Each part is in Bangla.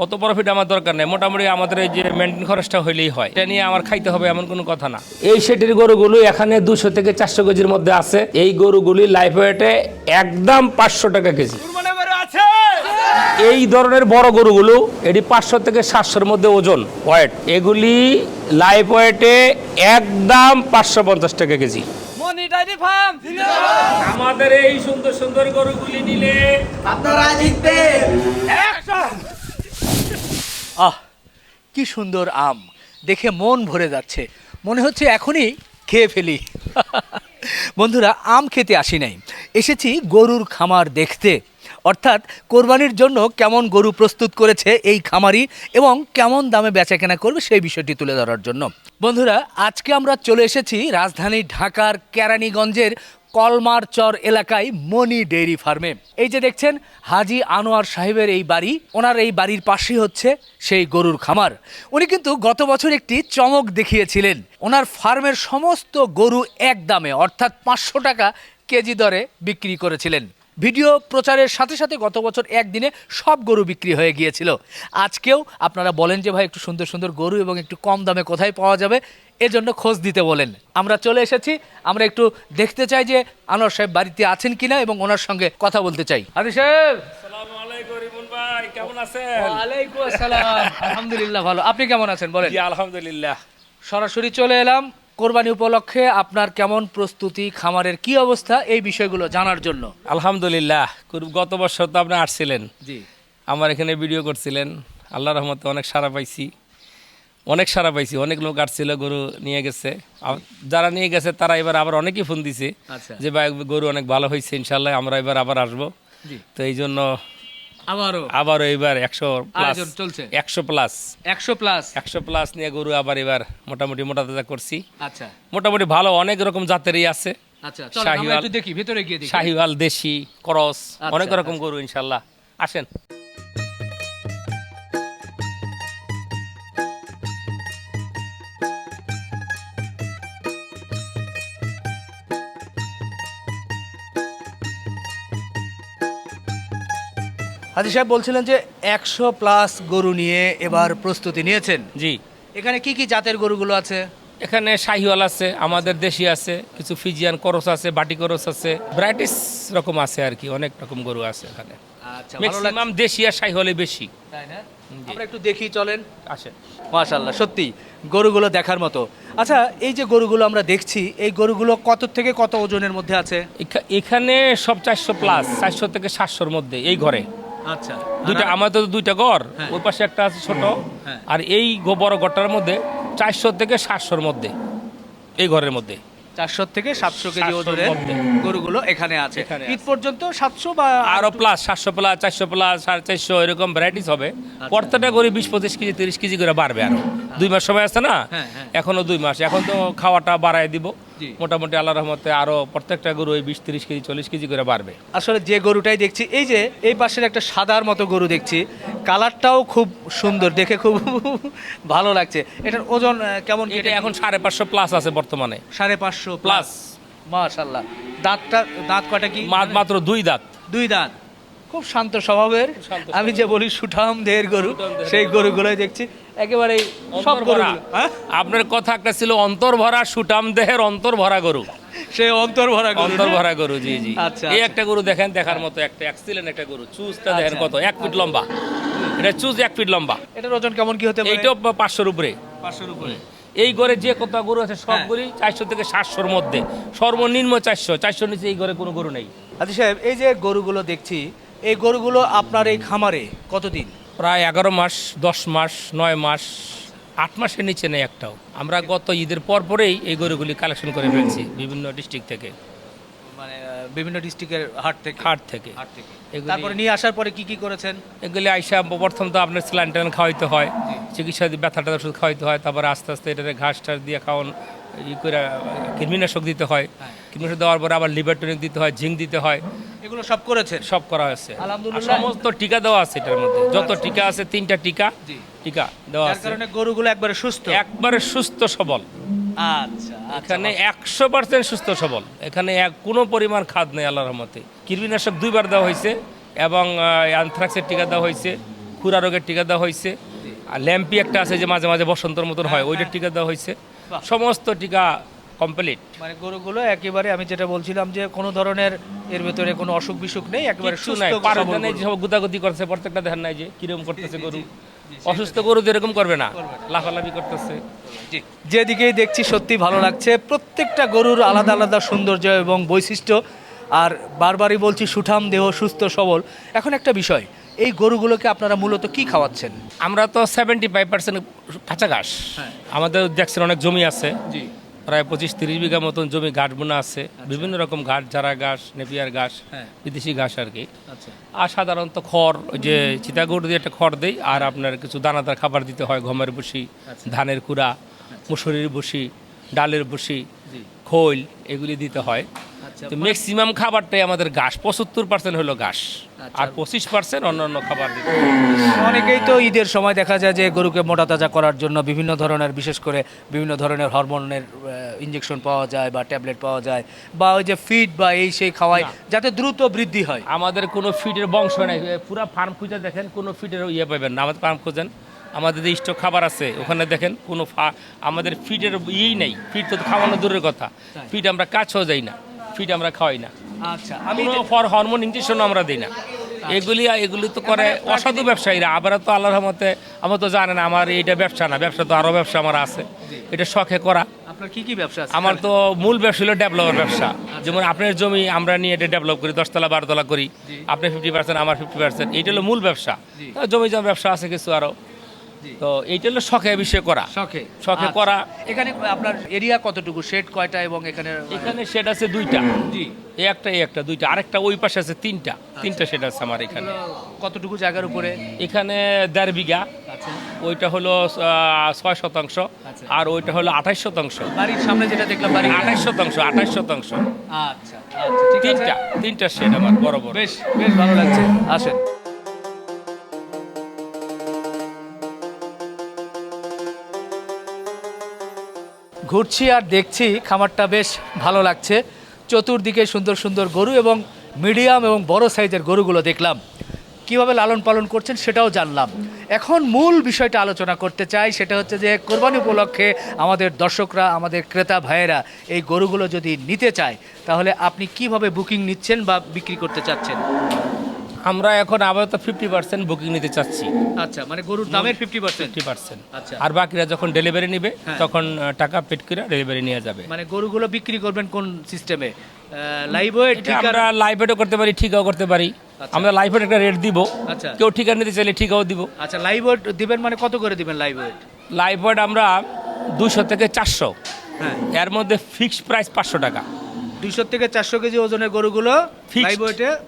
অত প্রফিট আমার দরকার নেই। মোটামুটি আমাদের এই যে মেনটেন খরচটা হইলেই হয়। এটা নিয়ে আমার খাইতে হবে এমন কোনো কথা না। এই সেটির গরুগুলো এখানে দুশো থেকে চারশো কেজির মধ্যে আছে। এই গরুগুলি লাইফ ওয়েটে একদম পাঁচশো টাকা কেজি। এই ধরনের বড় গরুগুলো এটি পাঁচশো থেকে সাতশোর মধ্যে ওজন ওয়েট এগুলি লাইফ ওয়েটে একদম পাঁচশো পঞ্চাশ টাকা কেজি। আমাদের এই সুন্দর সুন্দর গরুগুলি নিলে আপনারা জিতবেন! আহ, কি সুন্দর আম। দেখে মন ভরে যাচ্ছে। মনে হচ্ছে এখনই খেয়ে ফেলি। বন্ধুরা, আম খেতে আসি নাই। এসেছি গরুর খামার দেখতে। অর্থাৎ কোরবানির জন্য কেমন গরু প্রস্তুত করেছে এই খামারি এবং কেমন দামে বেচা কেনা করবে সেই বিষয়টি তুলে ধরার জন্য। বন্ধুরা, আজকে আমরা চলে এসেছি রাজধানী ঢাকার কেরানীগঞ্জের কলমারচর এলাকায় মনি ডেইরি ফার্মে। এই যে দেখছেন, হাজি আনোয়ার সাহেবের এই বাড়ি, ওনার এই বাড়ির পাশেই হচ্ছে সেই গরুর খামার। উনি কিন্তু গত বছর একটি চমক দেখিয়েছিলেন। ওনার ফার্মের সমস্ত গরু এক দামে, অর্থাৎ পাঁচশো টাকা কেজি দরে বিক্রি করেছিলেন। ভিডিও প্রচারের সাথে সাথে গত বছর একদিনে সব গরু বিক্রি হয়ে গিয়েছিল। আজকেও আপনারা বলেন যে, ভাই, একটু সুন্দর সুন্দর গরু এবং একটু কম দামে কোথায় পাওয়া যাবে? এজন্য খোঁজ দিতে বলেন। আমরা চলে এসেছি আমরা একটু দেখতে চাই যে আনোয়ার সাহেব বাড়িতে আছেন কিনা এবং ওনার সঙ্গে কথা বলতে চাই। হাজি সাহেব! আলহামদুলিল্লাহ ভালো। আপনি কেমন আছেন বলেন? আলহামদুলিল্লাহ। সরাসরি চলে এলাম কোরবানি উপলক্ষে আপনার কেমন প্রস্তুতি খামারের কি অবস্থা এই বিষয়গুলো জানার জন্য। আলহামদুলিল্লাহ গত বছর তো আপনি আসছিলেন। জি। আমার এখানে ভিডিও করছিলেন। আল্লাহ রহমতে অনেক সারা পাইছি। অনেক সারা পাইছি অনেক লোক আসছিল গরু নিয়ে গেছে। যারা নিয়ে গেছে তারা এবার আবার অনেকেই ফোন দিছে আচ্ছা। যে ভাই গরু অনেক ভালো হয়েছে ইনশাল্লাহ আমরা এবার আবার আসব। তো এই জন্য আবারও? আবারও এবার একশো প্লাস চলছে। একশো প্লাস একশো প্লাস একশো প্লাস নিয়ে গরু আবার এবার মোটামুটি মোটা তাজা করছি। আচ্ছা। মোটামুটি ভালো অনেক রকম জাতেরই আছে। আচ্ছা শাহিওয়াল। দেখি ভিতরে গিয়ে শাহিওয়াল দেশি ক্রস আচ্ছা, অনেক রকম গরু ইনশাল্লাহ আসেন। হাজি সাহেব বলছিলেন যে একশো প্লাস গরু নিয়ে এবার প্রস্তুতি নিয়েছেন। জি। এখানে কি কি জাতের গরুগুলো আছে? এখানে শাহিওয়াল আছে আমাদের দেশি আছে কিছু ফিজিয়ান করস আছে বাটি করস আছে ভ্যারাইটিস রকম আছে আর কি অনেক রকম গরু আছে এখানে। আচ্ছা ম্যাক্সিমাম দেশি আর শাহিওয়ালে বেশি। তাই না? আমরা একটু দেখি চলেন। আসেন। মাশাল্লাহ সত্যি গরুগুলো দেখার মতো। আচ্ছা এই যে গরুগুলো আমরা দেখছি এই গরুগুলো কত থেকে কত ওজনের মধ্যে আছে? এখানে সব চারশো প্লাস চারশো থেকে সাতশোর মধ্যে এই ঘরে। আচ্ছা। দুইটা আমাদের তো দুইটা ঘর হ্যাঁ। ওই পাশে একটা আছে ছোট। হ্যাঁ। আর এই গো- বড় ঘরটার মধ্যে চারশো থেকে সাতশোর মধ্যে এই ঘরের মধ্যে। চারশো থেকে সাতশো কেজি ওজনের গরুগুলো এখানে আছে। ঈদ পর্যন্ত সাতশো বা আরও প্লাস সাতশো প্লাস চারশো প্লাস সাড়ে চারশো এরকম ভ্যারাইটিস হবে। আচ্ছা। প্রত্যেকটা করে বিশ পঁচিশ কেজি তিরিশ কেজি করে বাড়বে আরও। দুই মাস সময় আছে না? হ্যাঁ, হ্যাঁ। এখনও দুই মাস। এখন তো খাওয়াটা বাড়ায় দিব। মোটামুটি আল্লাহ রহমতে আরও প্রত্যেকটা গরু ওই বিশ তিরিশ কেজি চল্লিশ কেজি করে বাড়বে। আসলে যে গরুটাই দেখছি এই যে এই পাশের একটা সাদার মতো গরু দেখছি কালারটাও খুব সুন্দর দেখে খুব ভালো লাগছে। এটার ওজন কেমন এটা এখন সাড়ে পাঁচশো প্লাস আছে বর্তমানে। সাড়ে পাঁচশো প্লাস মাশাল্লাহ দাঁতটা দাঁত কটা কি? মাত্র দুই দাঁত। দুই দাঁত। খুব শান্ত স্বভাবের। আমি যে বলি সুঠাম দেহের গরু সেই গরুগুলোই দেখছি। একেবারে সব গরু আপনার কথা একটা ছিল অন্তর ভরা সুটাম দেহের অন্তর ভরা গরু। সেই অন্তর ভরা গরু অন্তর ভরা গরু জি জি। আচ্ছা, এই আচ্ছা। একটা গরু দেখেন দেখার মতো একটা এক্সিলেন্ট একটা গরু। চুজটা দেখেন আচ্ছা। কত এক ফিট লম্বা। এটা চুজ এক ফিট লম্বা। এটার ওজন কেমন কি হতে পারে? এইটাও পাঁচশোর উপরে। পাঁচশোর উপরে। এই ঘরে যে কত গরু আছে হ্যাঁ। সবগুলি চারশো থেকে সাতশোর মধ্যে। সর্বনিম্ন চারশো। চারশোর নিচে এই ঘরে কোনো গরু নেই। আদি সাহেব এই যে গরুগুলো দেখছি এই গরুগুলো আপনার এই খামারে কতদিন? প্রায় এগারো মাস দশ মাস নয় মাস আট মাসের নিচে নেই একটাও। আমরা গত ঈদের পর পরেই এই গরুগুলি কালেকশন করে ফেলছি বিভিন্ন ডিস্ট্রিক্ট থেকে। মানে বিভিন্ন ডিস্ট্রিক্টের হাট থেকে। হাট থেকে। হাট থেকে। তারপরে নিয়ে আসার পরে কি কি করেছেন? এগুলি আইসা প্রথম তো আপনার স্যালাইন ট্যালাইন খাওয়াইতে হয় চিকিৎসা দিয়ে ব্যথা ট্যাথা ওষুধ খাওয়াইতে হয় তারপরে আস্তে আস্তে এটাতে ঘাস টাস দিয়ে খাওয়ান ই করে কৃমিনাশক দিতে হয়। হ্যাঁ। কৃমিনাশক দেওয়ার পরে আবার লিভার টনিক দিতে হয় জিঙ্ক দিতে হয়। এগুলো সব করেছে সব করা হয়েছে। সমস্ত টিকা দেওয়া আছে এটার মধ্যে। যত টিকা আছে তিনটা টিকা টিকা দেওয়া আছে। কারণে গরুগুলো একবারে সুস্থ? একবারে সুস্থ সবল। আচ্ছা এখানে একশো পার্সেন্ট সুস্থ সবল। এখানে এক কোনো পরিমাণ খাদ নেই আল্লাহর রহমতে। কৃমিনাশক দুইবার দেওয়া হয়েছে এবং অ্যানথ্রাক্সের টিকা দেওয়া হয়েছে খুরা রোগের টিকা দেওয়া হয়েছে। আর ল্যাম্পি একটা আছে যে মাঝে মাঝে বসন্তর মতন হয় ওইটার টিকা দেওয়া হয়েছে। সমস্ত টিকা কমপ্লিট মানে গরুগুলো একেবারে আমি যেটা বলছিলাম যে কোনো ধরনের এর ভেতরে কোনো অসুখ বিসুখ নেই একেবারে সুস্থ সব গুদাগুদি করছে প্রত্যেকটা ধ্যান নাই যে কীরকম করতেছে গরু। অসুস্থ গরু তো এরকম করবে না। লাফালাফি করতেছে। যেদিকেই দেখছি সত্যি ভালো লাগছে প্রত্যেকটা গরুর আলাদা আলাদা সৌন্দর্য এবং বৈশিষ্ট্য। আর বারবারই বলছি সুঠাম দেহ সুস্থ সবল। এখন একটা বিষয় এই গরুগুলোকে আপনারা মূলত কি খাওয়াচ্ছেন? আমরা তো সেভেন্টি ফাইভ পার্সেন্ট কাঁচা ঘাস। হ্যাঁ। আমাদের দেখছেন অনেক জমি আছে। জি। প্রায় পঁচিশ তিরিশ বিঘা মতন জমি ঘাট বোনা আছে। বিভিন্ন রকম ঘাট যারা ঘাস নেপিয়ার ঘাস হ্যাঁ। বিদেশি ঘাস আর কি। আচ্ছা। আর সাধারণত খড় ওই যে চিতাগুড় দিয়ে একটা খড় দেই আর আপনার কিছু দানাদার খাবার দিতে হয় গমের বসি ধানের কুড়া মুসুরির বসি ডালের বসি খৈল এগুলি দিতে হয়। আচ্ছা তো ম্যাক্সিমাম খাবারটাই আমাদের ঘাস পঁচাত্তর পার্সেন্ট হলো ঘাস। আচ্ছা। আর পঁচিশ পার্সেন্ট অন্যান্য খাবার অনেকেই তো ঈদের সময় দেখা যায় যে গরুকে মোটা তাজা করার জন্য বিভিন্ন ধরনের বিশেষ করে বিভিন্ন ধরনের হরমোনের ইঞ্জেকশন পাওয়া যায় বা ট্যাবলেট পাওয়া যায় বা ওই যে ফিড বা এই সেই খাওয়ায় যাতে দ্রুত বৃদ্ধি হয়। আমাদের কোনো ফিডের বংশ নাই। পুরো ফার্ম খুঁজে দেখেন কোনো ফিডের ইয়ে পাবেন না। আমাদের ফার্ম খুঁজেন। আমাদের যে স্টক খাবার আছে ওখানে দেখেন কোনো আমাদের ফিডের ইয়েই নেই। ফিড তো খাওয়ানো দূরের কথা। ফিড আমরা কাছেও যাই না। ফিড আমরা খাওয়াই না। আচ্ছা আমি ফর হরমোন ইঞ্জেকশন আমরা দিই না। এগুলি এগুলি তো করে অসাধু ব্যবসায়ীরা। আবার তো আল্লাহর রহমতে আমার তো জানেন আমার এইটা ব্যবসা না ব্যবসা তো আরও ব্যবসা আমার আছে। এটা শখে করা। আপনার কি কি ব্যবসা আছে? আমার তো মূল ব্যবসা হলো ডেভেলপের ব্যবসা। যেমন আপনার জমি আমরা নিয়ে এটা ডেভেলপ করি দশতলা বারোতলা করি। আপনি ফিফটি পার্সেন্ট আমার ফিফটি পার্সেন্ট এইটা হলো মূল ব্যবসা। জমি জমা ব্যবসা আছে কিছু আরও তো এইটা হলো শখে বিষয় করা। শখে। শখে আচ্ছা। করা। এখানে আপনার এরিয়া কতটুকু? শেড কয়টা এবং এখানে এখানে সেট আছে দুইটা। জি। এই একটা এই একটা দুইটা। আরেকটা ওই পাশে আছে তিনটা। তিনটা সেট আছে আমার এখানে। কতটুকু জায়গার উপরে? এখানে দেড় বিঘা। আচ্ছা। ওইটা হলো ছয় শতাংশ। আচ্ছা। আর ওইটা হলো আঠাশ শতাংশ। বাড়ির সামনে যেটা দেখলাম বাড়ি আঠাশ শতাংশ আঠাশ শতাংশ। আচ্ছা আচ্ছা। তিনটা তিনটা সেট আমার বড় বড়। বেশ বেশ ভালো লাগছে। আসেন। ঘুরছি আর দেখছি, খামারটা বেশ ভালো লাগছে। চতুর্দিকে সুন্দর সুন্দর গরু এবং মিডিয়াম এবং বড় সাইজের গরুগুলো দেখলাম। কীভাবে লালন পালন করছেন সেটাও জানলাম। এখন মূল বিষয়টা আলোচনা করতে চাই, সেটা হচ্ছে যে কোরবানি উপলক্ষে আমাদের দর্শকরা, আমাদের ক্রেতা ভাইয়েরা এই গরুগুলো যদি নিতে চায়, তাহলে আপনি কীভাবে বুকিং নিচ্ছেন বা বিক্রি করতে চাচ্ছেন? আমরা এখন আপাতত ফিফটি পার্সেন্ট বুকিং নিতে চাচ্ছি। আচ্ছা মানে গরুর দামের ফিফটি পার্সেন্ট ফিফটি পার্সেন্ট আচ্ছা। আর বাকিরা যখন ডেলিভারি নিবে হ্যাঁ। তখন টাকা পেড করে ডেলিভারি নিয়ে যাবে। মানে গরুগুলো বিক্রি করবেন কোন সিস্টেমে লাইভ ওয়েট আমরা লাইভ রেটও করতে পারি ঠিকাও করতে পারি। আচ্ছা। আমরা লাইভ একটা রেট দিব। আচ্ছা। কেউ ঠিকা নিতে চাইলে ঠিকাও দিব। আচ্ছা লাইভ ওয়েট দিবেন মানে কত করে দিবেন লাইভ ওয়েট লাইভ ওয়েট আমরা দুশো থেকে চারশো। হ্যাঁ। এর মধ্যে ফিক্সড প্রাইস পাঁচশো টাকা। দুইশো থেকে চারশো কেজি ওজনের গরুগুলো।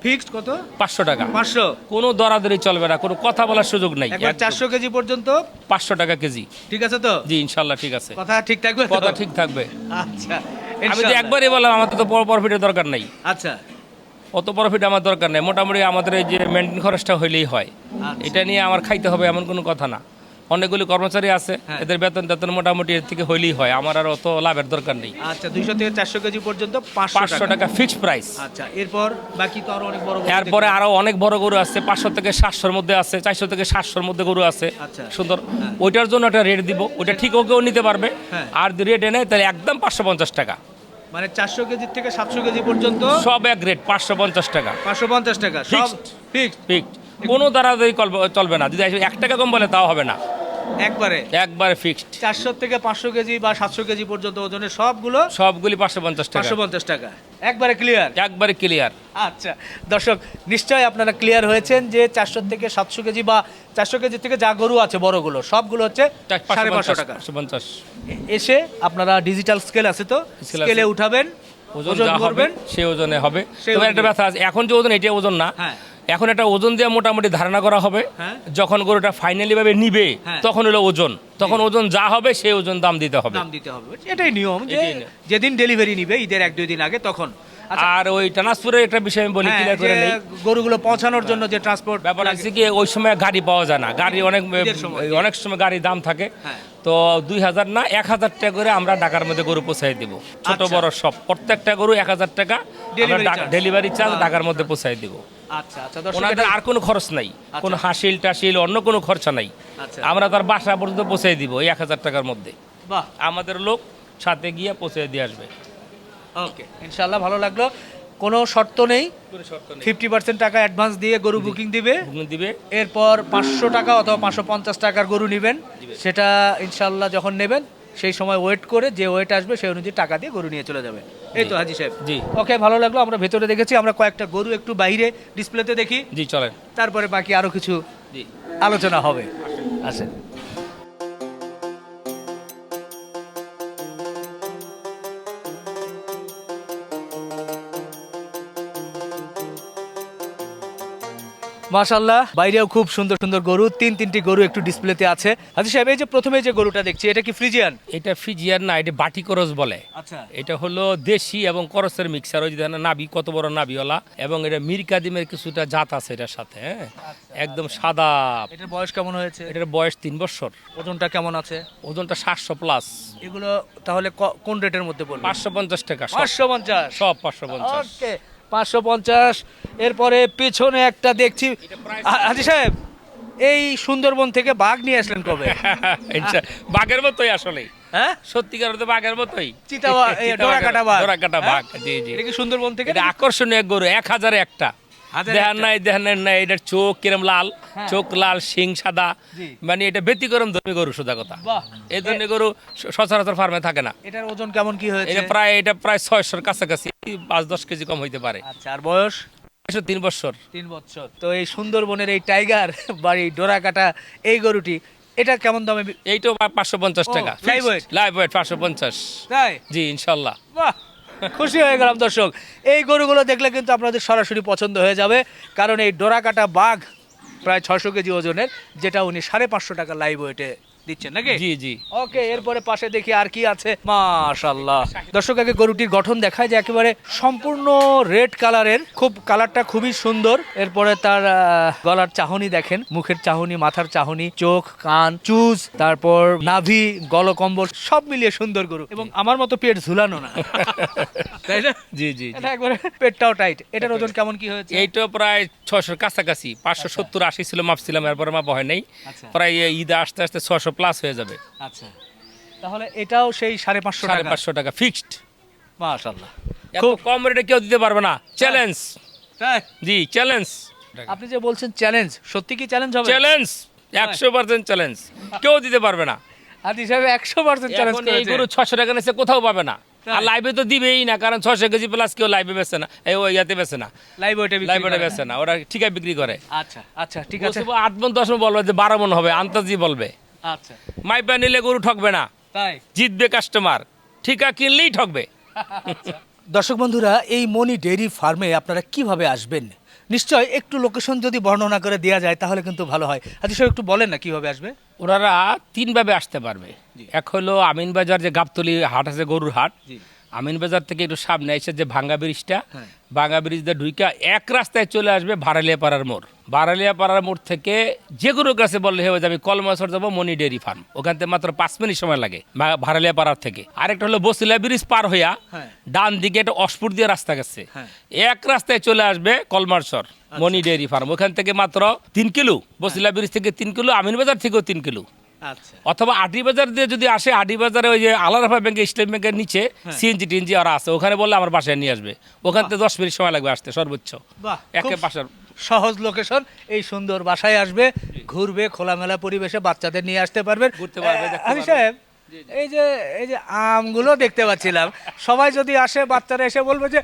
ফিক্সড কত? পাঁচশো টাকা। পাঁচশো। কোনো দরাদরি চলবে না কোনো কথা বলার সুযোগ নাই। চারশো কেজি পর্যন্ত? পাঁচশো টাকা কেজি। ঠিক আছে তো? জি ইনশাল্লাহ ঠিক আছে। কথা ঠিক থাকবে কথা ঠিক থাকবে। আচ্ছা আমি তো একবারই বললাম আমাদের তো প্রফিটের দরকার নাই। আচ্ছা। অত প্রফিট আমার দরকার নেই। মোটামুটি আমাদের এই যে মেনটেন খরচটা হইলেই হয়। আচ্ছা। এটা নিয়ে আমার খাইতে হবে এমন কোনো কথা না। অনেকগুলি কর্মচারী আছে হ্যাঁ। এদের বেতন টেতন মোটামুটি এর থেকে হইলেই হয় আমার আর অত লাভের দরকার নেই। আচ্ছা দুইশো থেকে চারশো কেজি পর্যন্ত পাঁচশো টাকা। ফিক্সড প্রাইস আচ্ছা এরপর বাকি তো আরও অনেক বড় এরপরে আরও অনেক বড় গরু আছে পাঁচশো থেকে সাতশোর মধ্যে আছে চারশো থেকে সাতশোর মধ্যে গরু আছে। আচ্ছা। সুন্দর। হ্যাঁ। ওইটার জন্য একটা রেট দিব ওইটা ঠিক ওকেও নিতে পারবে। হ্যাঁ। আর রেট এনে তাহলে একদম পাঁচশো পঞ্চাশ টাকা। মানে চারশো কেজি থেকে সাতশো কেজি পর্যন্ত? সব এক রেট পাঁচশো পঞ্চাশ টাকা। পাঁচশো পঞ্চাশ টাকা সব। ফিক্সড ফিক্সড কোনো কল- চলবে না যদি এক টাকা কম বলে তাও হবে না। একবারে? একবারে ফিক্সড চারশো থেকে পাঁচশো কেজি বা সাতশো কেজি পর্যন্ত ওজনের সবগুলো সবগুলি পাঁচশো পঞ্চাশ টাকা। পাঁচশো পঞ্চাশ টাকা। একবারে ক্লিয়ার একবারে ক্লিয়ার আচ্ছা। দর্শক নিশ্চয়ই আপনারা ক্লিয়ার হয়েছেন যে চারশো থেকে সাতশো কেজি বা চারশো কেজি থেকে যা গরু আছে বড়গুলো সবগুলো হচ্ছে সাড়ে পাঁচশো টাকা। পঞ্চাশ। এসে আপনারা ডিজিটাল স্কেল আছে তো স্কেলে উঠাবেন ওজন করবেন সে ওজনে হবে। একটা। ব্যথা আছে। এখন যে ওজন এটা ওজন না। হ্যাঁ। এখন একটা ওজন দিয়ে মোটামুটি ধারণা করা হবে। হ্যাঁ। যখন গরুটা ফাইনালি ভাবে নিবে হ্যাঁ। তখন হলো ওজন। তখন ওজন যা হবে সেই ওজন দাম দিতে হবে। দাম দিতে হবে। এটাই নিয়ম যে যেদিন ডেলিভারি নিবে ঈদের এক দুই দিন আগে তখন। আচ্ছা। আর ওই ট্রান্সফারের একটা বিষয় আমি বলি হ্যাঁ, ক্লিয়ার করে নেই। গরুগুলো পৌঁছানোর জন্য যে ট্রান্সপোর্ট ব্যাপার আছে কি ওই সময় গাড়ি পাওয়া যায় না। গাড়ি অনেক অনেক সময় গাড়ির দাম থাকে। হ্যাঁ। তো দুই হাজার না এক হাজার টাকা করে আমরা ঢাকার মধ্যে গরু পৌঁছাই দিব। ছোট আচ্ছা। বড় সব। প্রত্যেকটা গরু এক হাজার টাকা ডেলিভারি চার্জ আচ্ছা। ঢাকার মধ্যে পৌঁছাই দিব। আচ্ছা আচ্ছা ওনাদের আর কোনো খরচ নাই। কোনো হাসিল টাসিল অন্য কোনো খরচা নাই। আচ্ছা। আমরা তার বাসা পর্যন্ত পৌঁছে দিব এই এক হাজার টাকার মধ্যে। বাহ। আমাদের লোক সাথে গিয়ে পৌঁছে দিয়ে আসবে। ওকে ইনশাল্লাহ ভালো লাগল। কোনো শর্ত নেই। ফিফটি পার্সেন্ট টাকা অ্যাডভান্স দিয়ে গরু বুকিং দিবে। দিবে। এরপর পাঁচশো টাকা অথবা পাঁচশো পঞ্চাশ টাকার গরু নেবেন। সেটা ইনশাল্লাহ যখন নেবেন সেই সময় ওয়েট করে যে ওয়েট আসবে সেই অনুযায়ী টাকা দিয়ে গরু নিয়ে চলে যাবে। এই তো হাজি সাহেব। জি। ওকে ভালো লাগল আমরা ভেতরে দেখেছি আমরা কয়েকটা গরু একটু বাইরে ডিসপ্লেতে দেখি। জি চলেন। তারপরে বাকি আরও কিছু জি। আলোচনা হবে। আচ্ছা মাশাল্লাহ বাইরেও খুব সুন্দর সুন্দর গরু তিন তিনটি গরু একটু ডিসপ্লেতে আছে। হাজি সাহেব এই যে প্রথমে যে গরুটা দেখছি এটা কি ফ্রিজিয়ান? এটা ফিজিয়ার না এটা বাটি করস বলে। আচ্ছা। এটা হলো দেশি এবং করসের মিক্সার ওই যে নাবি কত বড় নাবিওয়ালা এবং এটা মিরকাদিমের কিছুটা জাত আছে এটার সাথে হ্যাঁ? একদম সাদা। এটার বয়স কেমন হয়েছে? এটার বয়স তিন বছর। ওজনটা কেমন আছে? ওজনটা সাতশো প্লাস এগুলো তাহলে কোন রেটের মধ্যে পড়বে? পাঁচশো পঞ্চাশ টাকা পাঁচশো পঞ্চাশ। সব পাঁচশো পঞ্চাশ। ওকে পাঁচশো পঞ্চাশ। এরপরে পেছনে একটা দেখছি। হাজি সাহেব এই সুন্দরবন থেকে বাঘ নিয়ে আসলেন কবে? বাঘের মতোই আসলে। হ্যাঁ? সত্যিকার অর্থে বাঘের মতোই। চিতা বাঘ। হ্যাঁ? বাঘ জি জি। এটা কি সুন্দরবন থেকে? আকর্ষণীয় গরু এক হাজার একটা। দেখার নাই দেখার নাই এটার চোখ কিরম লাল হ্যাঁ। চোখ লাল শিং সাদা। মানে এটা ব্যতিক্রম ধর্মী গরু সোজা কথা। এই ধরনের গরু সচরাচর ফার্মে থাকে না। এটার ওজন কেমন কি হয়েছে? এটা প্রায় এটা প্রায় ছয়শোর কাছাকাছি পাঁচ দশ কেজি কম হইতে পারে। আচ্ছা আর বয়স? তিন বছর। তিন বছর। তো এই সুন্দরবনের এই টাইগার বা এই ডোরাকাটা এই গরুটি এটা কেমন দামে এইটাও পাঁচশো পঞ্চাশ টাকা। live weight? লাইভ ওয়েট পাঁচশো পঞ্চাশ। তাই? জি ইনশাল্লাহ। বাহ! খুশি হয়ে গেলাম, দর্শক। এই গরুগুলো দেখলে কিন্তু আপনাদের সরাসরি পছন্দ হয়ে যাবে, কারণ এই ডোরাকাটা বাঘ প্রায় ছশো কেজি ওজনের, যেটা উনি সাড়ে পাঁচশো টাকা লাইভ ওয়েটে দিচ্ছেন নাকি? জি জি। ওকে এরপরে পাশে দেখি আর কি আছে। মাশাল্লাহ দর্শক আগে গরুটির গঠন দেখায় যে একেবারে সম্পূর্ণ রেড কালারের। খুব কালারটা খুবই সুন্দর। এরপরে তার গলার চাহনি দেখেন। মুখের চাহনি মাথার চাহনি চোখ কান চুজ তারপর নাভি গলকম্বল সব মিলিয়ে সুন্দর গরু। এবং আমার মতো পেট ঝুলানো না। তাই না? জি জি এটা একবারে পেটটাও টাইট। এটার ওজন কেমন কি হয়েছে? এইটা প্রায় ছশোর কাছাকাছি পাঁচশো সত্তর আশি ছিল মাপছিলাম এরপরে মাপা হয় নাই। আচ্ছা। প্রায় ঈদ আসতে আসতে ছশো প্লাস হয়ে যাবে। আচ্ছা। তাহলে এটাও সেই সাড়ে পাঁচশো সাড়ে পাঁচশো টাকা ফিক্সড মাশাল্লাহ খুব কম রেটে কেউ দিতে পারবে না। চ্যালেঞ্জ জি চ্যালেঞ্জ আপনি যে বলছেন চ্যালেঞ্জ সত্যি কি চ্যালেঞ্জ হবে? চ্যালেঞ্জ একশো পার্সেন্ট চ্যালেঞ্জ কেউ দিতে পারবে না। হিসাবে একশো পার্সেন্ট চ্যালেঞ্জ গরু ছশো টাকা নিচে কোথাও পাবে না। আর? লাইভে তো দিবেই না কারণ ছশো কেজি প্লাস কেউ লাইভে বেচে না। এই ওই ইয়াতে বেচে না। লাইভ ওইটা লাইভ ওটা। বেচে না ওরা ঠিকায় বিক্রি করে। আচ্ছা আচ্ছা ঠিক আছে। আট মন দশ মন বলবে যে বারো মন হবে আন্তাজি বলবে। আচ্ছা। মাইপা নিলে গরু ঠকবে না। তাই? জিতবে কাস্টমার ঠিকা কিনলেই ঠকবে। দর্শক বন্ধুরা এই মনি ডেইরি ফার্মে আপনারা কীভাবে আসবেন? নিশ্চয় একটু লোকেশন যদি বর্ণনা করে দেওয়া যায় তাহলে কিন্তু ভালো হয়। আচ্ছা সব একটু বলেন না কীভাবে আসবে? ওনারা তিনভাবে আসতে পারবে। এক হলো আমিনবাজার যে গাবতলি হাট আছে গরুর হাট। আমিনবাজার থেকে একটু সামনে এসে যে ভাঙ্গা ব্রিজটা হ্যাঁ। ভাঙ্গা ব্রিজ দিয়ে ঢুইকা এক রাস্তায় চলে আসবে ভাড়ালিয়া পাড়ার মোড় ভাড়ালিয়া পাড়ার মোড় থেকে যে গরুর কাছে বললে হবে যে আমি কলমাসর যাব মনি ডেয়ারি ফার্ম ওখান থেকে মাত্র পাঁচ মিনিট সময় লাগে ভা- ভাড়ালিয়া পাড়ার থেকে আরেকটা হলো বসিলা ব্রিজ পার হইয়া হ্যাঁ। ডান দিকে একটা অসপুর দিয়ে রাস্তা গেছে হ্যাঁ। এক রাস্তায় চলে আসবে কলমারসর মনি ডেয়ারি ফার্ম ওখান থেকে মাত্র তিন কিলো বসিলা ব্রিজ থেকে তিন কিলো আমিনবাজার থেকেও তিন কিলো আচ্ছা অথবা আটি বাজার দিয়ে যদি আসে আটি বাজারে ওই যে আলারাফা ব্যাংকে ইসলাম ব্যাংকের নিচে। সিএনজি টিএনজি ওরা আছে। ওখানে বললে আমার বাসায় নিয়ে আসবে। ওখান থেকে দশ মিনিট সময় লাগবে আসতে সর্বোচ্চ। একে বাসার সহজ লোকেশন এই সুন্দর বাসায় আসবে ঘুরবে খোলামেলা পরিবেশে বাচ্চাদের নিয়ে আসতে পারবেন ঘুরতে পারবে, পারবে। সাহেব এই যে এই যে আমগুলো দেখতে পাচ্ছিলাম। সবাই যদি আসে বাচ্চারা এসে বলবে যে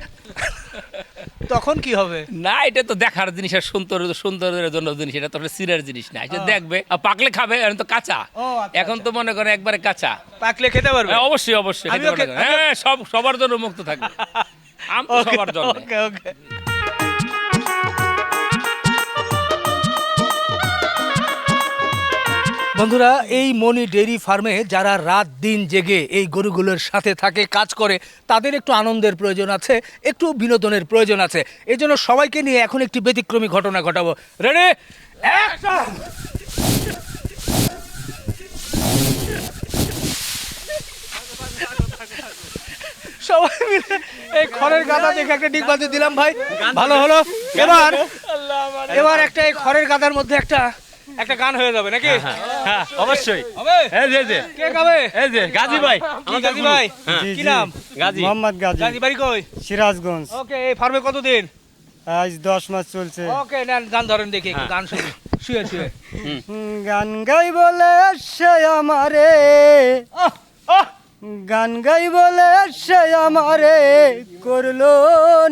তখন কি হবে? না এটা তো দেখার জিনিস আর সুন্দর সুন্দরের জন্য জিনিস। এটা তো সিরার জিনিস না। এটা দেখবে। আর পাকলে খাবে এখন তো কাঁচা। আচ্ছা, এখন তো মনে করে একবারে কাঁচা। পাকলে খেতে পারবে? হ্যাঁ, অবশ্যই অবশ্যই। হ্যাঁ সব সবার জন্য মুক্ত থাকবে। আম তো সবার জন্য। ওকে ওকে। বন্ধুরা এই মনি ডেইরি ফার্মে যারা রাত দিন জেগে এই গরুগুলোর সাথে থাকে কাজ করে তাদের একটু আনন্দের প্রয়োজন আছে একটু বিনোদনের প্রয়োজন আছে। এই জন্য সবাইকে নিয়ে এখন একটি ব্যতিক্রমী ঘটনা ঘটাবো। রেডি সবাই মিলে এই খড়ের গাদা দেখে একটা ডিগবাজি দিলাম ভাই। ভালো হলো। এবার এবার একটা এই খড়ের গাদার মধ্যে একটা একটা গান হয়ে যাবে নাকি? হ্যাঁ অবশ্যই। এই যে যে। কে গাবে? এই যে গাজী ভাই। গাজী ভাই? কি নাম? গাজী। মোহাম্মদ গাজী। গাজী বাড়ি কই? সিরাজগঞ্জ। ওকে এই ফার্মে কতদিন? আজ দশ মাস চলছে। ওকে নেন গান ধরেন দেখি একটু গান শুনি। শুয়ে শুয়ে। গান গাই বলে সে আমারে। গান গাই বলে সে আমারে। করল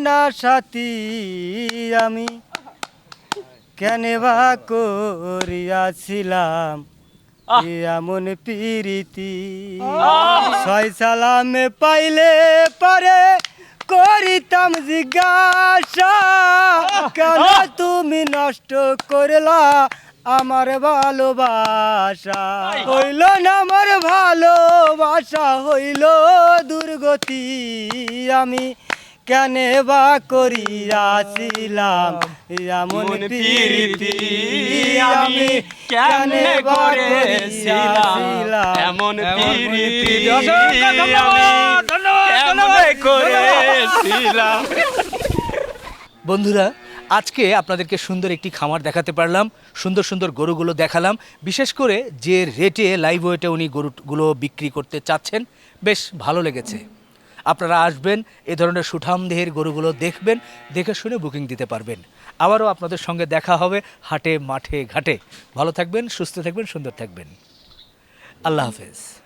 না সাথী আমি। কেন বা করিয়াছিলাম? এমন পিরিতি। ছয় সালামে পাইলে পারে করিতাম জিজ্ঞাসা। কেন তুমি নষ্ট করলা আমার ভালোবাসা? হইল না আমার ভালোবাসা হইল দুর্গতি। আমি কেন বা করিয়াছিলাম? এমন পিরিতি আমি কেন বা করিয়াছিলাম? এমন পিরিতি করেছিলাম? বন্ধুরা আজকে আপনাদেরকে সুন্দর একটি খামার দেখাতে পারলাম। সুন্দর সুন্দর গরুগুলো দেখালাম। বিশেষ করে যে রেটে লাইভ ওয়েটে উনি গরুগুলো বিক্রি করতে চাচ্ছেন বেশ ভালো লেগেছে। আপনারা আসবেন, এ ধরনের সুঠাম দেহের গরুগুলো দেখবেন, দেখে শুনে বুকিং দিতে পারবেন। আবারও আপনাদের সঙ্গে দেখা হবে হাটে, মাঠে, ঘাটে। ভালো থাকবেন, সুস্থ থাকবেন, সুন্দর থাকবেন। আল্লাহ হাফেজ।